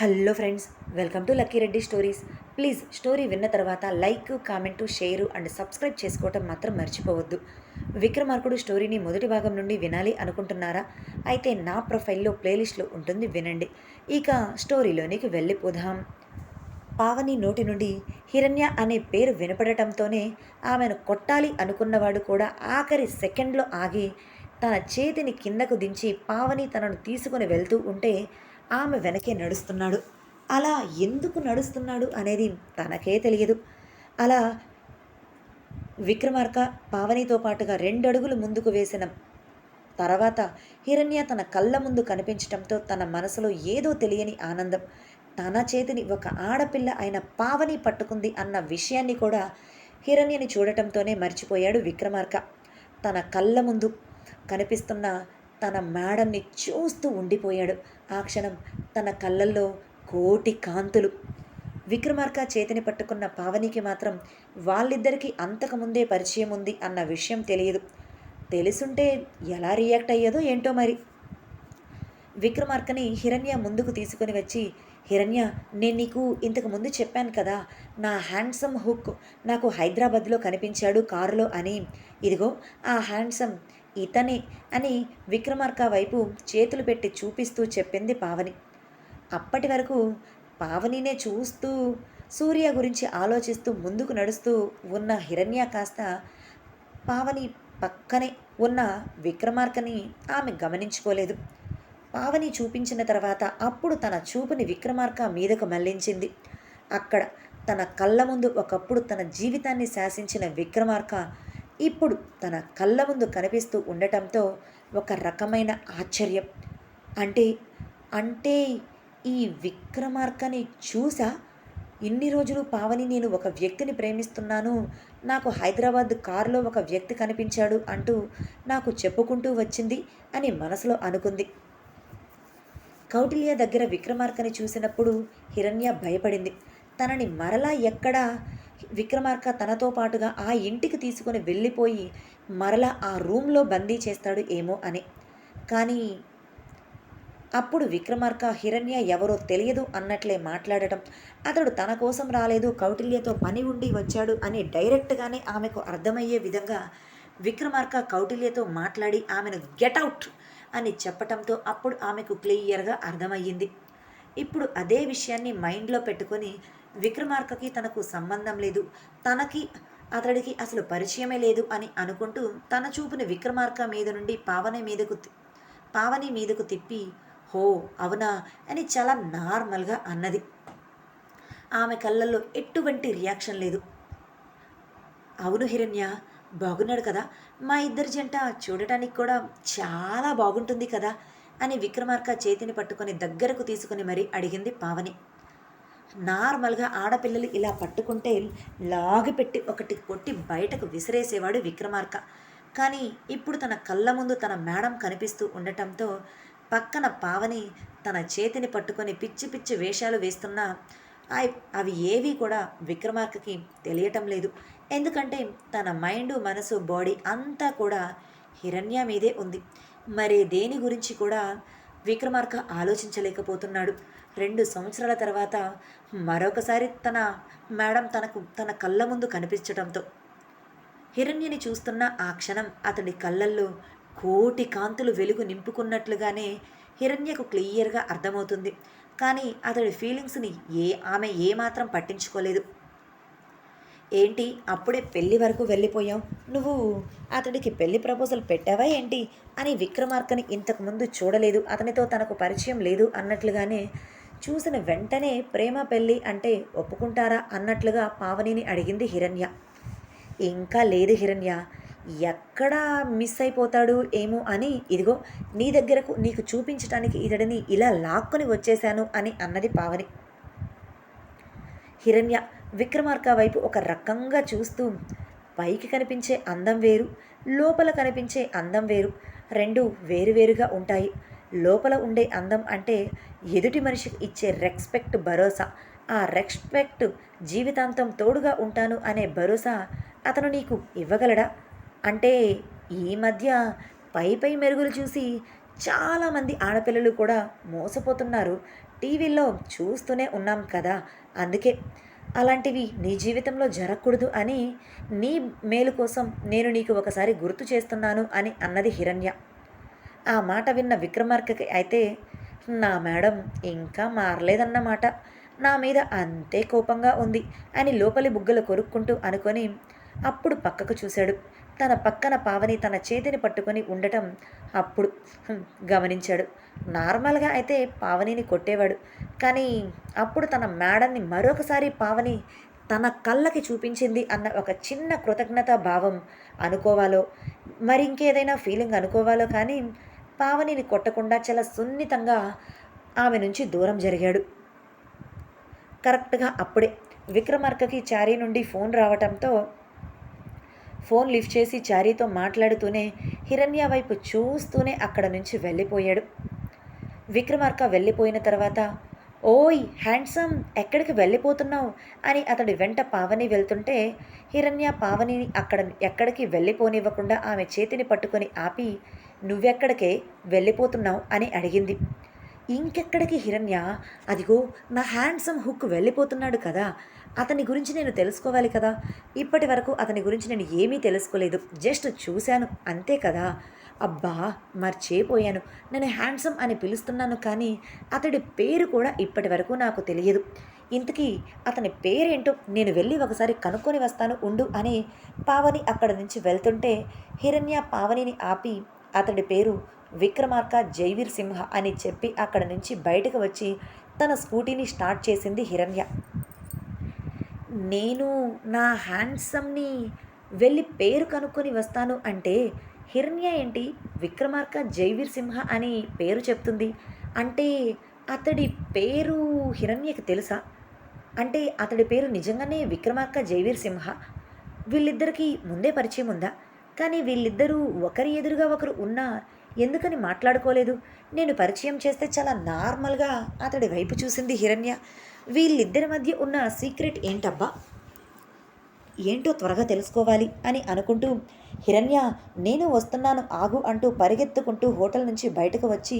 Hello friends welcome to Lucky Reddy stories. Please story విన్న తర్వాత like comment share and subscribe చేసుకోవటం మాత్రం మర్చిపోవద్దు. విక్రమార్కుడు స్టోరీని మొదటి భాగం నుండి వినాలి అనుకుంటున్నారా? అయితే నా ప్రొఫైల్లో ప్లేలిస్ట్లో ఉంటుంది వినండి. ఇక స్టోరీలోనికి వెళ్ళిపోదాం. పావని నోటి నుండి హిరణ్య అనే పేరు వినపడటంతోనే ఆమెను కొట్టాలి అనుకున్నవాడు కూడా ఆఖరి సెకండ్లో ఆగి తన చేతిని కిందకు దించి పావని తనను తీసుకుని వెళ్తూ ఉంటే ఆమె వెనకే నడుస్తున్నాడు. అలా ఎందుకు నడుస్తున్నాడు అనేది తనకే తెలియదు. అలా విక్రమార్క పావనితో పాటుగా రెండడుగులు ముందుకు వేసిన తర్వాత హిరణ్య తన కళ్ళ ముందు కనిపించటంతో తన మనసులో ఏదో తెలియని ఆనందం. తన చేతిని ఒక ఆడపిల్ల అయిన పావని పట్టుకుంది అన్న విషయాన్ని కూడా హిరణ్యని చూడటంతోనే మర్చిపోయాడు విక్రమార్క. తన కళ్ళ ముందు కనిపిస్తున్న తన మేడంని చూస్తూ ఉండిపోయాడు. ఆ క్షణం తన కళ్ళల్లో కోటి కాంతులు. విక్రమార్క చేతిని పట్టుకున్న పావనికి మాత్రం వాళ్ళిద్దరికీ అంతకుముందే పరిచయం ఉంది అన్న విషయం తెలియదు. తెలుసుంటే ఎలా రియాక్ట్ అయ్యేదో ఏంటో మరి. విక్రమార్కని హిరణ్య ముందుకు తీసుకుని వచ్చి హిరణ్య నేను నీకు ఇంతకు ముందు చెప్పాను కదా నా హ్యాండ్సమ్ హుక్ నాకు హైదరాబాద్లో కనిపించాడు కారులో అని. ఇదిగో ఆ హ్యాండ్సమ్ ఇతనే అని విక్రమార్క వైపు చేతులు పెట్టి చూపిస్తూ చెప్పింది పావని. అప్పటి వరకు పావనినే చూస్తూ సూర్య గురించి ఆలోచిస్తూ ముందుకు నడుస్తూ ఉన్న హిరణ్య కాస్త పావని పక్కనే ఉన్న విక్రమార్కని ఆమె గమనించుకోలేదు. పావని చూపించిన తర్వాత అప్పుడు తన చూపుని విక్రమార్క మీదకు మళ్ళించింది. అక్కడ తన కళ్ళ ముందు ఒకప్పుడు తన జీవితాన్ని శాసించిన విక్రమార్క ఇప్పుడు తన కళ్ళ ముందు కనిపిస్తూ ఉండటంతో ఒక రకమైన ఆశ్చర్యం. అంటే అంటే ఈ విక్రమార్కని చూసా? ఇన్ని రోజులు పావని నేను ఒక వ్యక్తిని ప్రేమిస్తున్నాను. నాకు హైదరాబాద్ కారులో ఒక వ్యక్తి కనిపించాడు అంటూ నాకు చెప్పుకుంటూ వచ్చింది అని మనసులో అనుకుంది. కౌటిల్య దగ్గర విక్రమార్కని చూసినప్పుడు హిరణ్య భయపడింది. తనని మరలా ఎక్కడా విక్రమార్క తనతో పాటుగా ఆ ఇంటికి తీసుకుని వెళ్ళిపోయి మరలా ఆ రూమ్లో బందీ చేస్తాడు ఏమో అని. కానీ అప్పుడు విక్రమార్క హిరణ్య ఎవరో తెలియదు అన్నట్లే మాట్లాడటం. అతడు తన కోసం రాలేదు కౌటిల్యతో పని ఉండి వచ్చాడు అని డైరెక్ట్గానే ఆమెకు అర్థమయ్యే విధంగా విక్రమార్క కౌటిల్యతో మాట్లాడి ఆమెను గెటౌట్ అని చెప్పటంతో అప్పుడు ఆమెకు క్లియర్గా అర్థమయ్యింది. ఇప్పుడు అదే విషయాన్ని మైండ్లో పెట్టుకొని విక్రమార్కకి తనకు సంబంధం లేదు. తనకి అతడికి అసలు పరిచయమే లేదు అని అనుకుంటూ తన చూపుని విక్రమార్క మీద నుండి పావని మీదకు పావని మీదకు తిప్పి హో అవునా? అని చాలా నార్మల్గా అన్నది. ఆమె కళ్ళల్లో ఎటువంటి రియాక్షన్ లేదు. అవును హిరణ్య బాగున్నాడు కదా. మా ఇద్దరి జంట చూడటానికి కూడా చాలా బాగుంటుంది కదా అని విక్రమార్క చేతిని పట్టుకొని దగ్గరకు తీసుకుని మరీ అడిగింది పావని. నార్మల్గా ఆడపిల్లలు ఇలా పట్టుకుంటే లాగిపెట్టి ఒకటి కొట్టి బయటకు విసిరేసేవాడు విక్రమార్క. కానీ ఇప్పుడు తన కళ్ళ ముందు తన మేడం కనిపిస్తూ ఉండటంతో పక్కన పావని తన చేతిని పట్టుకొని పిచ్చి పిచ్చి వేషాలు వేస్తున్నా అవి ఏవి కూడా విక్రమార్కకి తెలియటం లేదు. ఎందుకంటే తన మైండ్ మనసు బాడీ అంతా కూడా హిరణ్య మీదే ఉంది. మరి దేని గురించి కూడా విక్రమార్క ఆలోచించలేకపోతున్నాడు. రెండు సంవత్సరాల తర్వాత మరొకసారి తన మేడం తనకు తన కళ్ళ ముందు కనిపించడంతో హిరణ్యని చూస్తున్న ఆ క్షణం అతడి కళ్ళల్లో కోటి కాంతులు వెలుగు నింపుకున్నట్లుగానే హిరణ్యకు క్లియర్గా అర్థమవుతుంది. కానీ అతడి ఫీలింగ్స్ని ఏ ఆమె ఏమాత్రం పట్టించుకోలేదు. ఏంటి అప్పుడే పెళ్ళి వరకు వెళ్ళిపోయావు? నువ్వు అతడికి పెళ్ళి ప్రపోజల్ పెట్టావా ఏంటి? అని విక్రమార్కని ఇంతకుముందు చూడలేదు. అతనితో తనకు పరిచయం లేదు అన్నట్లుగానే చూసిన వెంటనే ప్రేమ పెళ్ళి అంటే ఒప్పుకుంటారా అన్నట్లుగా పావనిని అడిగింది హిరణ్య. ఇంకా లేదు హిరణ్య ఎక్కడా మిస్ అయిపోతాడు ఏమో అని ఇదిగో నీ దగ్గరకు నీకు చూపించడానికి ఇతడిని ఇలా లాక్కొని వచ్చేశాను అని అన్నది పావని. హిరణ్య విక్రమార్క వైపు ఒక రకంగా చూస్తూ పైకి కనిపించే అందం వేరు లోపల కనిపించే అందం వేరు రెండు వేరువేరుగా ఉంటాయి. లోపల ఉండే అందం అంటే ఎదుటి మనిషికి ఇచ్చే రెస్పెక్ట్ భరోసా. ఆ రెస్పెక్ట్ జీవితాంతం తోడుగా ఉంటాను అనే భరోసా అతను నీకు ఇవ్వగలడా? అంటే ఈ మధ్య పై పై మెరుగులు చూసి చాలామంది ఆడపిల్లలు కూడా మోసపోతున్నారు. టీవీలో చూస్తూనే ఉన్నాం కదా అందుకే. అలాంటివి నీ జీవితంలో జరగకూడదు అని నీ మేలు కోసం నేను నీకు ఒకసారి గుర్తు చేస్తున్నాను అని అన్నది హిరణ్య. ఆ మాట విన్న విక్రమార్కకి అయితే నా మేడం ఇంకా మారలేదన్నమాట. నా మీద అంతే కోపంగా ఉంది అని లోపలి బుగ్గలు కొరుక్కుంటూ అనుకొని అప్పుడు పక్కకు చూశాడు. తన పక్కన పావని తన చేతిని పట్టుకొని ఉండటం అప్పుడు గమనించాడు. నార్మల్గా అయితే పావనిని కొట్టేవాడు. కానీ అప్పుడు తన మేడన్ని మరొకసారి పావని తన కళ్ళకి చూపించింది అన్న ఒక చిన్న కృతజ్ఞతా భావం అనుకోవాలో మరి ఇంకేదైనా ఫీలింగ్ అనుకోవాలో కానీ పావనిని కొట్టకుండా చాలా సున్నితంగా ఆమె నుంచి దూరం జరిగాడు. కరెక్ట్గా అప్పుడే విక్రమార్కకి చారీ నుండి ఫోన్ రావటంతో ఫోన్ లిఫ్ట్ చేసి చారీతో మాట్లాడుతూనే హిరణ్య వైపు చూస్తూనే అక్కడ నుంచి వెళ్ళిపోయాడు. విక్రమార్క వెళ్ళిపోయిన తర్వాత ఓయ్ హ్యాండ్సమ్ ఎక్కడికి వెళ్ళిపోతున్నావు? అని అతడి వెంట పావని వెళ్తుంటే హిరణ్య పావనిని అక్కడ ఎక్కడికి వెళ్ళిపోనివ్వకుండా ఆమె చేతిని పట్టుకొని ఆపి నువ్వెక్కడికే వెళ్ళిపోతున్నావు అని అడిగింది. ఇంకెక్కడికి హిరణ్య? అదిగో నా హ్యాండ్సమ్ హుక్ వెళ్ళిపోతున్నాడు కదా. అతని గురించి నేను తెలుసుకోవాలి కదా. ఇప్పటి వరకు అతని గురించి నేను ఏమీ తెలుసుకోలేదు. జస్ట్ చూశాను. అంతే కదా. అబ్బా మర్చిపోయాను. నేను హ్యాండ్సమ్ అని పిలుస్తున్నాను కానీ అతడి పేరు కూడా ఇప్పటి వరకు నాకు తెలియదు. ఇంతకీ అతని పేరేంటో నేను వెళ్ళి ఒకసారి కనుక్కొని వస్తాను ఉండు అని పావని అక్కడ నుంచి వెళ్తుంటే హిరణ్య పావనిని ఆపి అతడి పేరు విక్రమార్క జైవీర్ సింహ అని చెప్పి అక్కడ నుంచి బయటకు వచ్చి తన స్కూటీని స్టార్ట్ చేసింది హిరణ్య. నేను నా హ్యాండ్సమ్ని వెళ్ళి పేరు కనుక్కొని వస్తాను అంటే హిరణ్య ఏంటి? విక్రమార్క జైవీర్ సింహ అని పేరు చెప్తుంది అంటే అతడి పేరు హిరణ్యకి తెలుసా? అంటే అతడి పేరు నిజంగానే విక్రమార్క జైవీర్ సింహ? వీళ్ళిద్దరికీ ముందే పరిచయం ఉందా? కానీ వీళ్ళిద్దరూ ఒకరి ఎదురుగా ఒకరు ఉన్నా ఎందుకని మాట్లాడుకోలేదు? నేను పరిచయం చేస్తే చాలా నార్మల్గా అతడి వైపు చూసింది హిరణ్య. వీళ్ళిద్దరి మధ్య ఉన్న సీక్రెట్ ఏంటబ్బా? ఏంటో త్వరగా తెలుసుకోవాలి అని అనుకుంటూ హిరణ్య నేను వస్తున్నాను ఆగు అంటూ పరిగెత్తుకుంటూ హోటల్ నుంచి బయటకు వచ్చి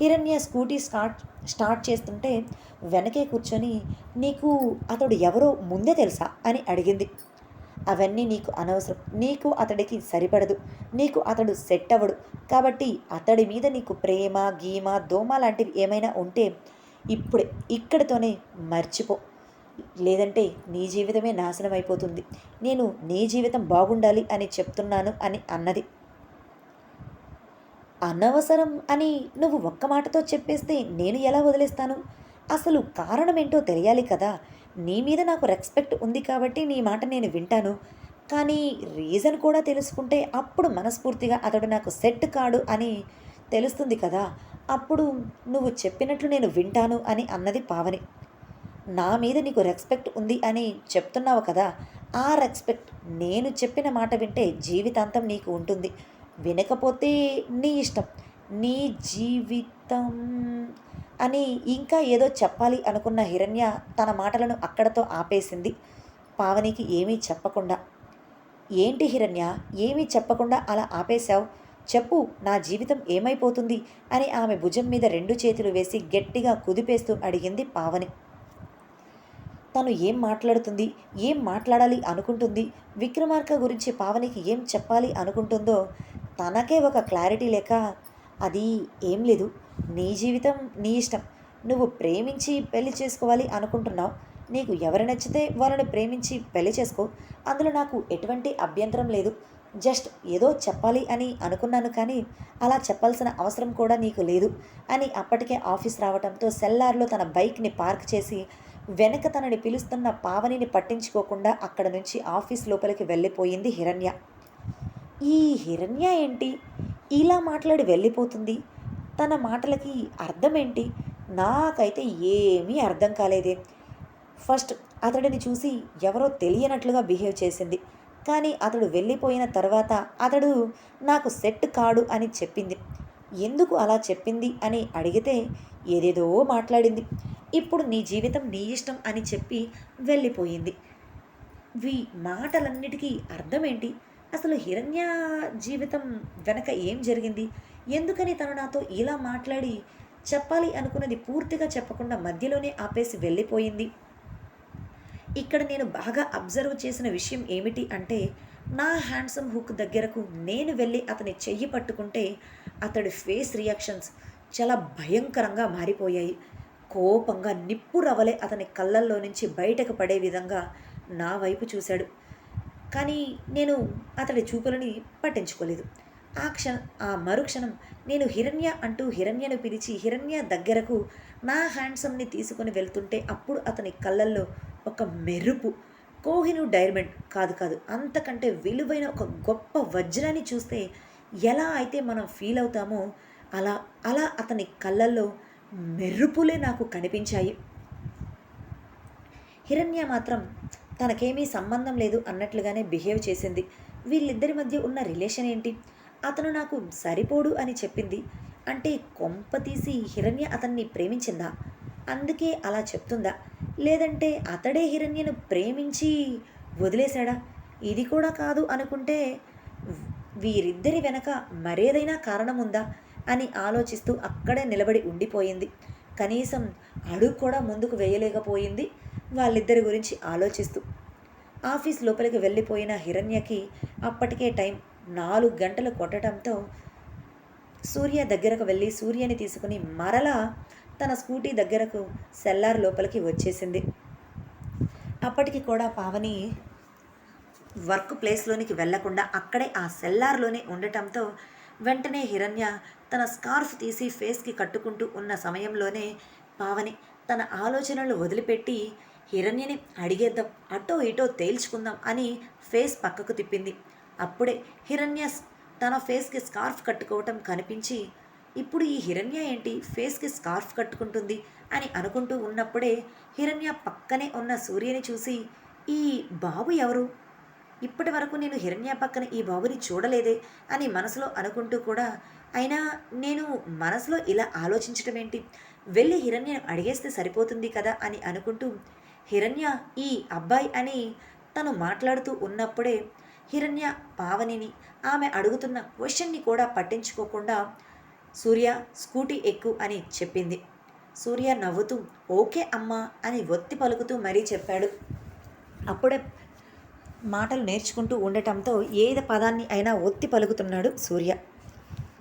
హిరణ్య స్కూటీ స్టార్ట్ స్టార్ట్ చేస్తుంటే వెనకే కూర్చొని నీకు అతడు ఎవరో ముందే తెలుసా? అని అడిగింది. అవన్నీ నీకు అనవసరం. నీకు అతడికి సరిపడదు. నీకు అతడు సెట్ అవ్వడు. కాబట్టి అతడి మీద నీకు ప్రేమ గీమ దోమ లాంటివి ఏమైనా ఉంటే ఇప్పుడే ఇక్కడితోనే మర్చిపో. లేదంటే నీ జీవితమే నాశనం అయిపోతుంది. నేను నీ జీవితం బాగుండాలి అని చెప్తున్నాను అని అన్నది. అనవసరం అని నువ్వు ఒక్క మాటతో చెప్పేస్తే నేను ఎలా వదిలేస్తాను? అసలు కారణం ఏంటో తెలియాలి కదా. నీ మీద నాకు రెస్పెక్ట్ ఉంది కాబట్టి నీ మాట నేను వింటాను. కానీ రీజన్ కూడా తెలుసుకుంటే అప్పుడు మనస్ఫూర్తిగా అతడు నాకు సెట్ కాడు అని తెలుస్తుంది కదా. అప్పుడు నువ్వు చెప్పినట్లు నేను వింటాను అని అన్నది పావని. నా మీద నీకు రెస్పెక్ట్ ఉంది అని చెప్తున్నావు కదా. ఆ రెస్పెక్ట్ నేను చెప్పిన మాట వింటే జీవితాంతం నీకు ఉంటుంది. వినకపోతే నీ ఇష్టం. నీ జీవితం అని ఇంకా ఏదో చెప్పాలి అనుకున్న హిరణ్య తన మాటలను అక్కడతో ఆపేసింది. పావనికి ఏమీ చెప్పకుండా. ఏంటి హిరణ్య ఏమీ చెప్పకుండా అలా ఆపేశావు? చెప్పు నా జీవితం ఏమైపోతుంది? అని ఆమె భుజం మీద రెండు చేతులు వేసి గట్టిగా కుదిపేస్తూ అడిగింది పావని. తను ఏం మాట్లాడుతుంది? ఏం మాట్లాడాలి అనుకుంటుంది? విక్రమార్క గురించి పావనికి ఏం చెప్పాలి అనుకుంటుందో తనకే ఒక క్లారిటీ లేక అది ఏం లేదు. నీ జీవితం నీ ఇష్టం. నువ్వు ప్రేమించి పెళ్ళి చేసుకోవాలి అనుకుంటున్నావు. నీకు ఎవరు నచ్చితే వాళ్ళని ప్రేమించి పెళ్ళి చేసుకో. అందులో నాకు ఎటువంటి అభ్యంతరం లేదు. జస్ట్ ఏదో చెప్పాలి అని అనుకున్నాను కానీ అలా చెప్పాల్సిన అవసరం కూడా నీకు లేదు అని అప్పటికే ఆఫీస్ రావడంతో సెల్లార్లో తన బైక్ని పార్క్ చేసి వెనక తనని పిలుస్తున్న పావనిని పట్టించుకోకుండా అక్కడ నుంచి ఆఫీస్ లోపలికి వెళ్ళిపోయింది హిరణ్య. ఈ హిరణ్య ఏంటి? ఇలా మాట్లాడి వెళ్ళిపోతుంది. తన మాటలకి అర్థమేంటి? నాకైతే ఏమీ అర్థం కాలేదే. ఫస్ట్ అతడిని చూసి ఎవరో తెలియనట్లుగా బిహేవ్ చేసింది. కానీ అతడు వెళ్ళిపోయిన తర్వాత అతడు నాకు సెట్ కాడు అని చెప్పింది. ఎందుకు అలా చెప్పింది? అని అడిగితే ఏదేదో మాట్లాడింది. ఇప్పుడు నీ జీవితం నీ ఇష్టం అని చెప్పి వెళ్ళిపోయింది. వీ మాటలన్నిటికీ అర్థమేంటి? అసలు హిరణ్య జీవితం వెనక ఏం జరిగింది? ఎందుకని తను నాతో ఇలా మాట్లాడి చెప్పాలి అనుకున్నది పూర్తిగా చెప్పకుండా మధ్యలోనే ఆపేసి వెళ్ళిపోయింది. ఇక్కడ నేను బాగా అబ్జర్వ్ చేసిన విషయం ఏమిటి అంటే నా హ్యాండ్సమ్ హుక్ దగ్గరకు నేను వెళ్ళి అతని చెయ్యి పట్టుకుంటే అతడి ఫేస్ రియాక్షన్స్ చాలా భయంకరంగా మారిపోయాయి. కోపంగా నిప్పు రవలే అతని కళ్ళల్లో నుంచి బయటకు పడే విధంగా నా వైపు చూశాడు. కానీ నేను అతడి చూపులని పట్టించుకోలేదు. ఆ క్షణం ఆ మరుక్షణం నేను హిరణ్య అంటూ హిరణ్యను పిలిచి హిరణ్య దగ్గరకు నా హ్యాండ్సమ్ని తీసుకొని వెళ్తుంటే అప్పుడు అతని కళ్ళల్లో ఒక మెరుపు. కోహిను డైమండ్ కాదు కాదు అంతకంటే విలువైన ఒక గొప్ప వజ్రాన్ని చూస్తే ఎలా అయితే మనం ఫీల్ అవుతామో అలా అలా అతని కళ్ళల్లో మెరుపులే నాకు కనిపించాయి. హిరణ్య మాత్రం తనకేమీ సంబంధం లేదు అన్నట్లుగానే బిహేవ్ చేసింది. వీళ్ళిద్దరి మధ్య ఉన్న రిలేషన్ ఏంటి? అతను నాకు సరిపోడు అని చెప్పింది. అంటే కొంప తీసి హిరణ్య అతన్ని ప్రేమించిందా? అందుకే అలా చెప్తుందా? లేదంటే అతడే హిరణ్యను ప్రేమించి వదిలేశాడా? ఇది కూడా కాదు అనుకుంటే వీరిద్దరి వెనక మరేదైనా కారణం ఉందా అని ఆలోచిస్తూ అక్కడే నిలబడి ఉండిపోయింది. కనీసం అడుగు కూడా ముందుకు వేయలేకపోయింది వాళ్ళిద్దరి గురించి ఆలోచిస్తూ. ఆఫీస్ లోపలికి వెళ్ళిపోయిన హిరణ్యకి అప్పటికే టైం నాలుగు గంటలు కొట్టడంతో సూర్య దగ్గరకు వెళ్ళి సూర్యని తీసుకుని మరలా తన స్కూటీ దగ్గరకు సెల్లార్ లోపలికి వచ్చేసింది. అప్పటికి కూడా పావని వర్క్ ప్లేస్లోనికి వెళ్ళకుండా అక్కడే ఆ సెల్లార్లోనే ఉండటంతో వెంటనే హిరణ్య తన స్కార్ఫ్ తీసి ఫేస్కి కట్టుకుంటూ ఉన్న సమయంలోనే పావని తన ఆలోచనలు వదిలిపెట్టి హిరణ్యని అడిగేద్దాం అటో ఇటో తేల్చుకుందాం అని ఫేస్ పక్కకు తిప్పింది. అప్పుడే హిరణ్య తన ఫేస్కి స్కార్ఫ్ కట్టుకోవటం కనిపించి ఇప్పుడు ఈ హిరణ్య ఏంటి? ఫేస్కి స్కార్ఫ్ కట్టుకుంటుంది అని అనుకుంటూ ఉన్నప్పుడే హిరణ్య పక్కనే ఉన్న సూర్యని చూసి ఈ బాబు ఎవరు? ఇప్పటి వరకు నేను హిరణ్య పక్కన ఈ బాబుని చూడలేదే అని మనసులో అనుకుంటూ కూడా అయినా నేను మనసులో ఇలా ఆలోచించడం ఏంటి? వెళ్ళి హిరణ్యను అడిగేస్తే సరిపోతుంది కదా అని అనుకుంటూ హిరణ్య ఈ అబ్బాయి అని తను మాట్లాడుతూ ఉన్నప్పుడే హిరణ్య పావనిని ఆమె అడుగుతున్న క్వశ్చన్ని కూడా పట్టించుకోకుండా సూర్య స్కూటీ ఎక్కు అని చెప్పింది. సూర్య నవ్వుతూ ఓకే అమ్మా అని ఒత్తి పలుకుతూ మరీ చెప్పాడు. అప్పుడే మాటలు నేర్చుకుంటూ ఉండటంతో ఏది పదాన్ని అయినా ఒత్తి పలుకుతున్నాడు సూర్య.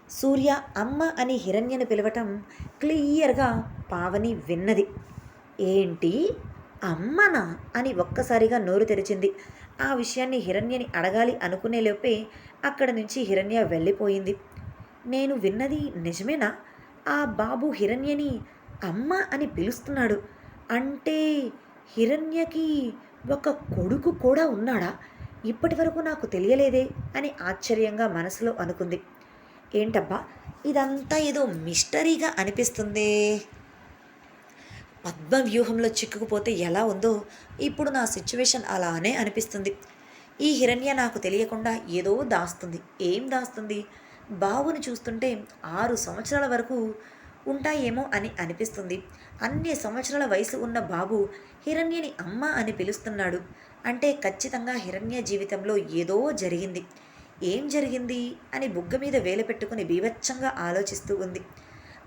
సూర్య అమ్మ అని హిరణ్యను పిలవటం క్లియర్గా పావని విన్నది. ఏంటి? అమ్మనా? అని ఒక్కసారిగా నోరు తెరిచింది. ఆ విషయాన్ని హిరణ్యని అడగాలి అనుకునే లోపే అక్కడ నుంచి హిరణ్య వెళ్ళిపోయింది. నేను విన్నది నిజమేనా? ఆ బాబు హిరణ్యని అమ్మ అని పిలుస్తున్నాడు. అంటే హిరణ్యకి ఒక కొడుకు కూడా ఉన్నాడా? ఇప్పటి వరకు నాకు తెలియలేదే అని ఆశ్చర్యంగా మనసులో అనుకుంది. ఏంటబ్బా? ఇదంతా ఏదో మిస్టరీగా అనిపిస్తుందే. పద్మ వ్యూహంలో చిక్కుకుపోతే ఎలా ఉందో ఇప్పుడు నా సిచ్యువేషన్ అలానే అనిపిస్తుంది. ఈ హిరణ్య నాకు తెలియకుండా ఏదో దాస్తుంది. ఏం దాస్తుంది? బాబుని చూస్తుంటే ఆరు సంవత్సరాల వరకు ఉంటాయేమో అని అనిపిస్తుంది. అన్ని సంవత్సరాల వయసు ఉన్న బాబు హిరణ్యని అమ్మ అని పిలుస్తున్నాడు. అంటే ఖచ్చితంగా హిరణ్య జీవితంలో ఏదో జరిగింది. ఏం జరిగింది అని బుగ్గ మీద వేలు పెట్టుకుని బీభత్సంగా ఆలోచిస్తూ ఉంది.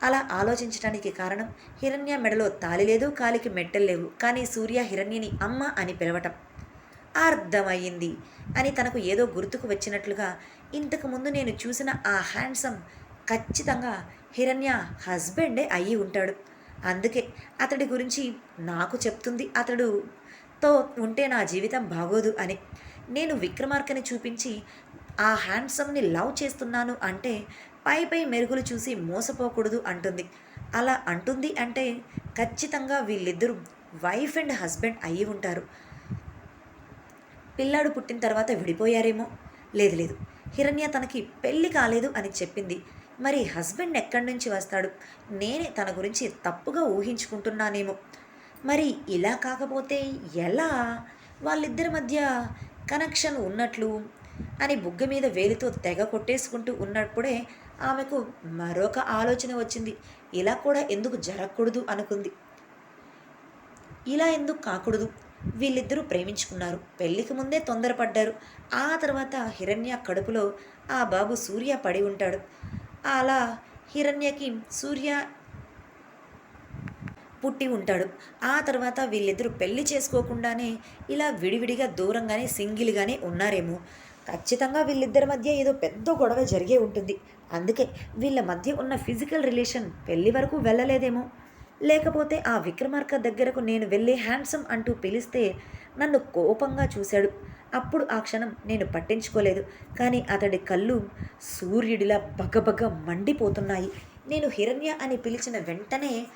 అలా ఆలోచించడానికి కారణం హిరణ్య మెడలో తాలి లేదు కాలికి మెట్టలు లేవు. కానీ సూర్య హిరణ్యని అమ్మ అని పిలవటం. అర్థమయ్యింది అని తనకు ఏదో గుర్తుకు వచ్చినట్లుగా ఇంతకుముందు నేను చూసిన ఆ హ్యాండ్సమ్ ఖచ్చితంగా హిరణ్య హస్బెండే అయ్యి ఉంటాడు. అందుకే అతడి గురించి నాకు చెప్తుంది. అతడు తో ఉంటే నా జీవితం బాగోదు అని. నేను విక్రమార్కని చూపించి ఆ హ్యాండ్సమ్ని లవ్ చేస్తున్నాను అంటే పై పై మెరుగులు చూసి మోసపోకూడదు అంటుంది. అలా అంటుంది అంటే ఖచ్చితంగా వీళ్ళిద్దరూ వైఫ్ అండ్ హస్బెండ్ అయ్యి ఉంటారు. పిల్లాడు పుట్టిన తర్వాత విడిపోయారేమో? లేదు లేదు. హిరణ్య తనకి పెళ్ళి కాలేదు అని చెప్పింది. మరి హస్బెండ్ ఎక్కడి నుంచి వస్తాడు? నేనే తన గురించి తప్పుగా ఊహించుకుంటున్నానేమో. మరి ఇలా కాకపోతే ఎలా? వాళ్ళిద్దరి మధ్య కనెక్షన్ ఉన్నట్లు అని బుగ్గ మీద వేలితో తెగ కొట్టేసుకుంటూ ఉన్నప్పుడే ఆమెకు మరొక ఆలోచన వచ్చింది. ఇలా కూడా ఎందుకు జరగకూడదు అనుకుంది. ఇలా ఎందుకు కాకూడదు? వీళ్ళిద్దరూ ప్రేమించుకున్నారు. పెళ్ళికి ముందే తొందరపడ్డారు. ఆ తర్వాత హిరణ్య కడుపులో ఆ బాబు సూర్య పడి ఉంటాడు. అలా హిరణ్యకి సూర్య పుట్టి ఉంటాడు. ఆ తర్వాత వీళ్ళిద్దరూ పెళ్ళి చేసుకోకుండానే ఇలా విడివిడిగా దూరంగానే సింగిల్గానే ఉన్నారేమో. ఖచ్చితంగా వీళ్ళిద్దరి మధ్య ఏదో పెద్ద గొడవ జరిగే ఉంటుంది. అందుకే వీళ్ళ మధ్య ఉన్న ఫిజికల్ రిలేషన్ పెళ్ళి వరకు వెళ్ళలేదేమో. లేకపోతే ఆ విక్రమార్క దగ్గరకు నేను వెళ్ళి హ్యాండ్సమ్ అంటూ పిలిస్తే నన్ను కోపంగా చూశాడు. అప్పుడు ఆ క్షణం నేను పట్టించుకోలేదు. కానీ అతడి కళ్ళు సూర్యుడిలా బగబగ మండిపోతున్నాయి. నేను హిరణ్య అని పిలిచిన వెంటనే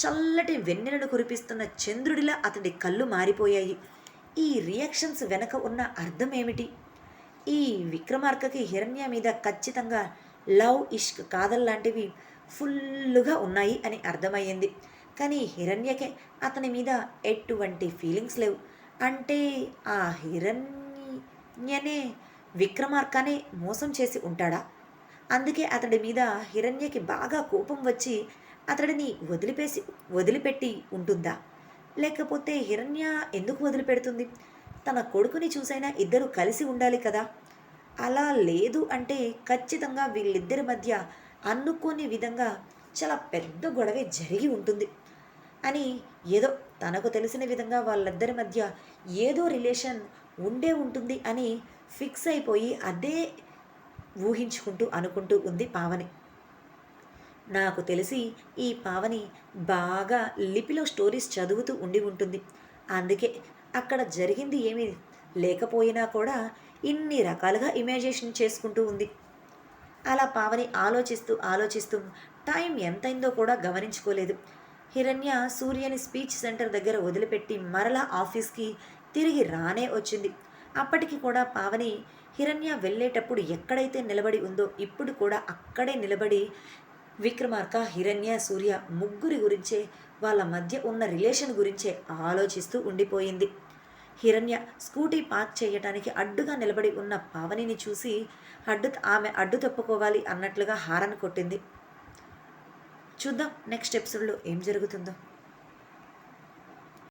చల్లటి వెన్నెలను కురిపిస్తున్న చంద్రుడిలా అతడి కళ్ళు మారిపోయాయి. ఈ రియాక్షన్స్ వెనక ఉన్న అర్థం ఏమిటి ఈ విక్రమార్కకి హిరణ్య మీద ఖచ్చితంగా లవ్ ఇష్క్ కాదల్ లాంటివి ఫుల్లుగా ఉన్నాయి అని అర్థమయ్యింది. కానీ హిరణ్యకే అతని మీద ఎటువంటి ఫీలింగ్స్ లేవు. అంటే ఆ హిరణ్యనే విక్రమార్కనే మోసం చేసి ఉంటాడా? అందుకే అతడి మీద హిరణ్యకి బాగా కోపం వచ్చి అతడిని వదిలిపేసి వదిలిపెట్టి ఉంటుందా? లేకపోతే హిరణ్య ఎందుకు వదిలిపెడుతుంది? తన కొడుకుని చూసైనా ఇద్దరు కలిసి ఉండాలి కదా. అలా లేదు అంటే ఖచ్చితంగా వీళ్ళిద్దరి మధ్య అనుకోని విధంగా చాలా పెద్ద గొడవే జరిగి ఉంటుంది. అని ఏదో తనకు తెలిసిన విధంగా వాళ్ళిద్దరి మధ్య ఏదో రిలేషన్ ఉండే ఉంటుంది అని ఫిక్స్ అయిపోయి అదే ఊహించుకుంటూ అనుకుంటూ ఉంది పావని. నాకు తెలిసి ఈ పావని బాగా లిపిలో స్టోరీస్ చదువుతూ ఉండి ఉంటుంది. అందుకే అక్కడ జరిగింది ఏమీ లేకపోయినా కూడా ఇన్ని రకాలుగా ఇమాజినేషన్ చేసుకుంటూ ఉంది. అలా పావని ఆలోచిస్తూ ఆలోచిస్తూ టైం ఎంతైందో కూడా గమనించుకోలేదు. హిరణ్య సూర్యని స్పీచ్ సెంటర్ దగ్గర వదిలిపెట్టి మరలా ఆఫీస్కి తిరిగి రానే వచ్చింది. అప్పటికి కూడా పావని హిరణ్య వెళ్ళేటప్పుడు ఎక్కడైతే నిలబడి ఉందో ఇప్పుడు కూడా అక్కడే నిలబడి విక్రమార్క హిరణ్య సూర్య ముగ్గురి గురించే వాళ్ళ మధ్య ఉన్న రిలేషన్ గురించే ఆలోచిస్తూ ఉండిపోయింది. హిరణ్య స్కూటీ పార్క్ చేయటానికి అడ్డుగా నిలబడి ఉన్న పావనిని చూసి అడ్డు ఆమె అడ్డు తప్పుకోవాలి అన్నట్లుగా హారన్ కొట్టింది. చూద్దాం నెక్స్ట్ ఎపిసోడ్లో ఏం జరుగుతుందో.